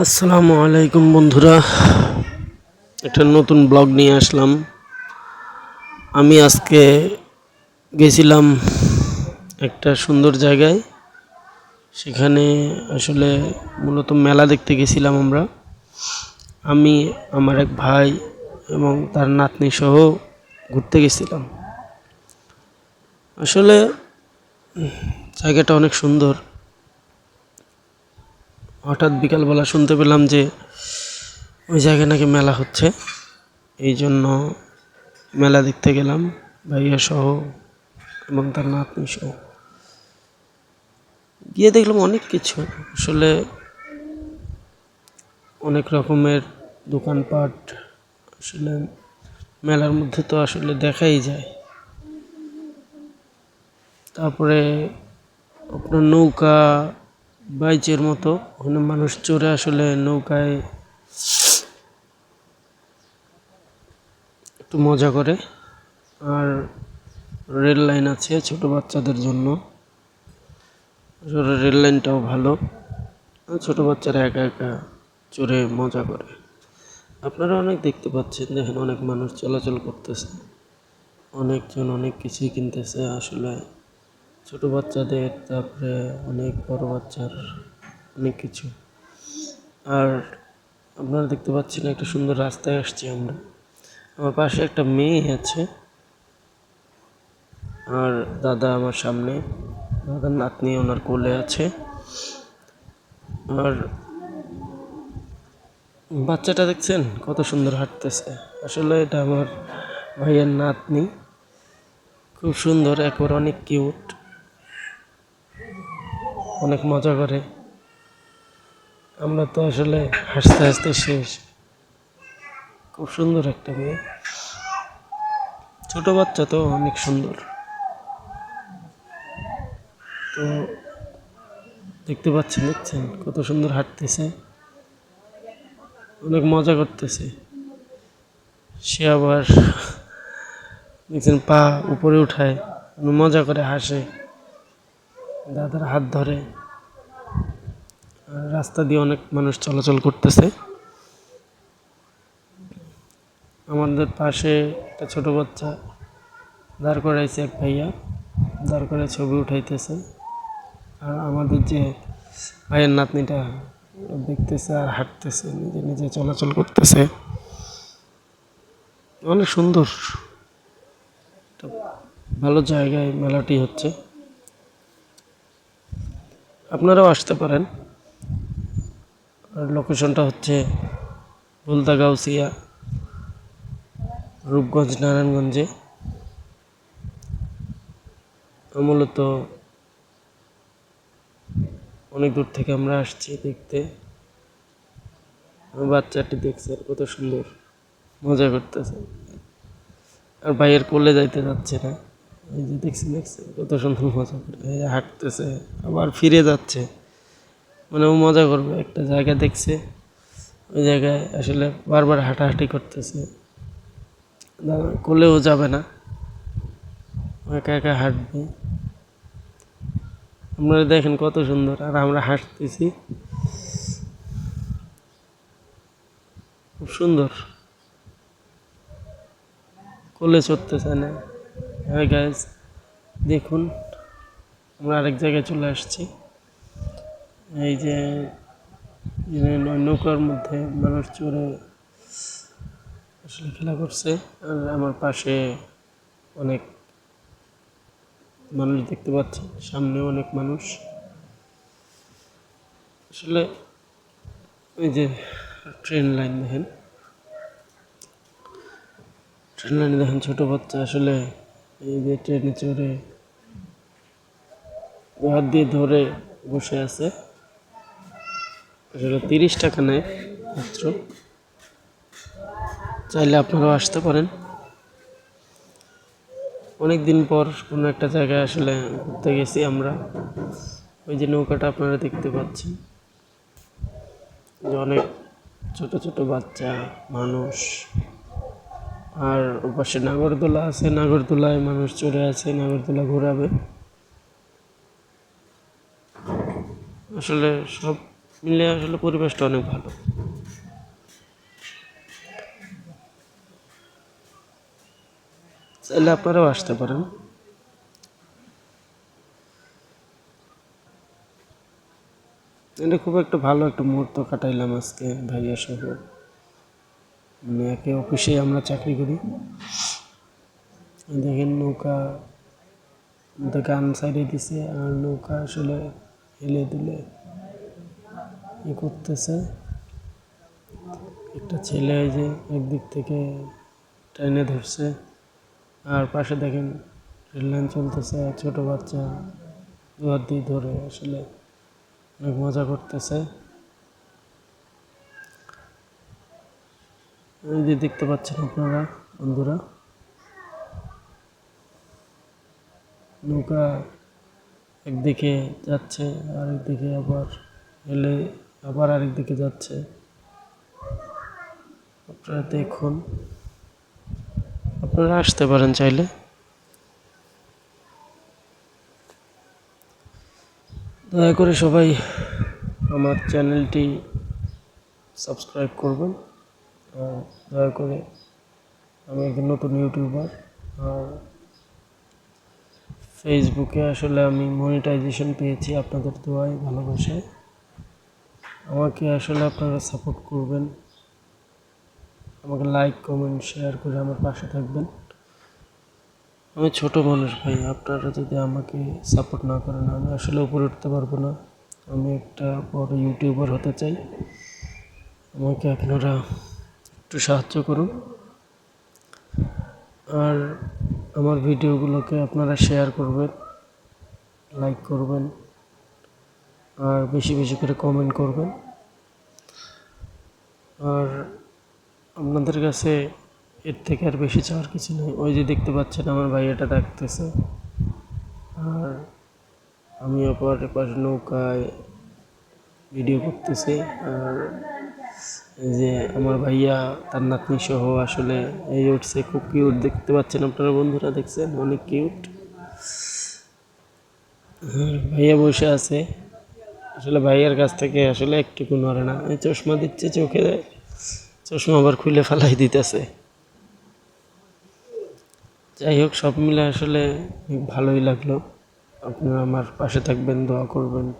আসসালামু আলাইকুম বন্ধুরা। একটা নতুন ব্লগ নিয়ে আসলাম। আমি আজকে গেছিলাম একটা সুন্দর জায়গায়। সেখানে আসলে মূলত মেলা দেখতে গেছিলাম আমরা। আমি, আমার এক ভাই এবং তার নাতনি সহ ঘুরতে গেছিলাম। আসলে জায়গাটা অনেক সুন্দর। হঠাৎ বিকালবেলা শুনতে পেলাম যে ওই জায়গায় নাকি মেলা হচ্ছে। এই জন্য মেলা দেখতে গেলাম, ভাইয়া সহ এবং তার নাতনি সহ। গিয়ে দেখলাম অনেক কিছু। আসলে অনেক রকমের দোকানপাট, আসলে মেলার মধ্যে তো আসলে দেখাই যায়। তারপরে আপনার নৌকা বাইচের মতো। ওখানে মানুষ চড়ে আসলে নৌকায় একটু মজা করে। আর রেল লাইন আছে ছোট বাচ্চাদের জন্য। রেল লাইনটাও ভালো। ছোট বাচ্চারা একা একা চড়ে মজা করে। আপনারা অনেক দেখতে পাচ্ছেন, দেখেন অনেক মানুষ চলাচল করতেছে। অনেকজন অনেক কিছুই কিনতেছে আসলে। ছোট বাচ্চাদের, তারপরে অনেক বড় বাচ্চার অনেক কিছু। আর আপনারা দেখতে পাচ্ছেন একটা সুন্দর রাস্তায় আসছি আমরা। আমার পাশে একটা মেয়ে আছে আর দাদা আমার সামনে। দাদার নাতনি ওনার কোলে আছে। আর বাচ্চাটা দেখছেন কত সুন্দর হাঁটতেছে। আসলে এটা আমার ভাইয়ের নাতনি। খুব সুন্দর একবার অনেক কিউট। অনেক মজা করে। আমরা তো আসলে হাসতে হাসতে শেষ। খুব সুন্দর একটা মেয়ে। ছোট বাচ্চা তো অনেক সুন্দর। তো দেখতে পাচ্ছেন, দেখছেন কত সুন্দর হাঁটতেছে। অনেক মজা করতেছে। সে আবার দেখছেন পা উপরে উঠায়, মজা করে হাসে। দাদার হাত ধরে রাস্তা দিয়ে অনেক মানুষ চলাচল করতেছে। আমাদের পাশে একটা ছোট বাচ্চা দাঁড় করাইছে এক ভাইয়া, দাঁড় করে ছবি উঠাইতেছে। আর আমাদের যে ভাইয়ের নাতনিটা দেখতেছে আর হাঁটতেছে, নিজে নিজে চলাচল করতেছে। অনেক সুন্দর। ভালো জায়গায় মেলাটি হচ্ছে। আপনারাও আসতে পারেন। আর লোকেশনটা হচ্ছে বুলদা গাউসিয়া রূপগঞ্জ, নারায়ণগঞ্জে। মূলত অনেক দূর থেকে আমরা আসছি দেখতে। বাচ্চাটি দেখছে কত সুন্দর। মজা করতেছে। আর ভাইয়ের কোলে যাইতে যাচ্ছে না। এই যে দেখছি দেখছে। কত সুন্দর মজা করে। এই যে হাঁটতেছে আবার ফিরে যাচ্ছে। মানে ও মজা করবে। একটা জায়গা দেখছে ওই জায়গায় আসলে বারবার হাঁটাহাঁটি করতেছে। কোলেও যাবে না। একা একা হাঁটবে। আপনারা দেখেন কত সুন্দর। আর আমরা হাঁটতেছি। খুব সুন্দর। কোলে চড়তেছে না। হ্যাঁ গাইজ দেখুন, আমরা আরেক জায়গায় চলে আসছি। এই যে নৌকার মধ্যে মানুষ চড়ে আসলে খেলা করছে, আর আমার পাশে অনেক মানুষ দেখতে পাচ্ছি সামনে অনেক মানুষ। আসলে ওই যে ট্রেন লাইন দেখেন। ট্রেন লাইনে দেখেন ছোটো বাচ্চা, আসলে এই যে ট্রেনে চড়ে হাত দিয়ে ধরে বসে আছে। আসলে তিরিশ টাকা নেয় মাত্র। চাইলে আপনারাও আসতে পারেন। অনেক দিন পর কোনো একটা জায়গায় আসলে ঘুরতে গেছি আমরা। ওই যে নৌকাটা আপনারা দেখতে পাচ্ছেন। যে অনেক ছোট ছোট বাচ্চা, মানুষ। আর ওপাশে নাগরদোলা আছে, নাগরদোলায় মানুষ চড়ে আছে, নাগরদোলা ঘোরাবে। আসলে সব মিলে আসলে পরিবেশটা অনেক ভালো। চাইলে আপনারাও আসতে পারেন। এটা খুব একটা ভালো একটা মুহূর্ত কাটাইলাম আজকে, ভাইয়া মানে একে অফিসে আমরা চাকরি করি। দেখেন নৌকা গান সাইডে দিছে আর নৌকা আসলে হেলে দুলে ই করতেছে। একটা ছেলে এই যে একদিক থেকে ট্রেনে ধরছে আর পাশে দেখেন রেল লাইন চলতেছে, ছোট বাচ্চা দুহাত দিয়ে ধরে আসলে অনেক মজা করতেছে। এই যে দেখতে পাচ্ছেন আপনারা, বন্ধুরা। নৌকা একদিকে যাচ্ছে আর একদিকে আবার এলে আবার আরেকদিকে যাচ্ছে। আপনারা দেখুন। আপনারা আসতে পারেন চাইলে। দয়া করে সবাই আমার চ্যানেলটি সাবস্ক্রাইব করবেন। দয়া করে আমি একজন নতুন ইউটিউবার। আর ফেসবুকে আসলে আমি মনিটাইজেশন পেয়েছি আপনাদের দোয়ায়, ভালোবাসায়। আমাকে আসলে আপনারা সাপোর্ট করবেন। আমাকে লাইক কমেন্ট শেয়ার করে আমার পাশে থাকবেন। আমি ছোট মানুষ ভাই, আপনারা যদি আমাকে সাপোর্ট না করেন, আমি আসলে উপরে উঠতে পারব না। আমি একটা বড় ইউটিউবার হতে চাই। আমাকে আপনারা একটু সাহায্য করুন। আর আমার ভিডিওগুলোকে আপনারা শেয়ার করবেন, লাইক করবেন, আর বেশি বেশি করে কমেন্ট করবেন। আর আপনাদের কাছে এর থেকে আর বেশি চাওয়ার কিছু নেই। ওই যে দেখতে পাচ্ছেন আমার ভাই এটা ডাকতেছে। আর আমি আবার এবার নৌকায় ভিডিও করতেছি। আর যে আমার ভাইয়া, তার নাতনি সহ আসলে এই উঠছে খুব কিউট দেখতে পাচ্ছেন আপনারা বন্ধুরা, দেখছেন? অনেক কিউট ভাইয়া বসে আছে। আসলে ভাইয়ার কাছ থেকে আসলে একটুকু নড়ে না। এই চশমা দিচ্ছে চোখে। চশমা আবার খুলে ফেলাই দিতেছে। যাই হোক, সব মিলে আসলে ভালোই লাগল। আপনারা আমার পাশে থাকবেন, দোয়া করবেন।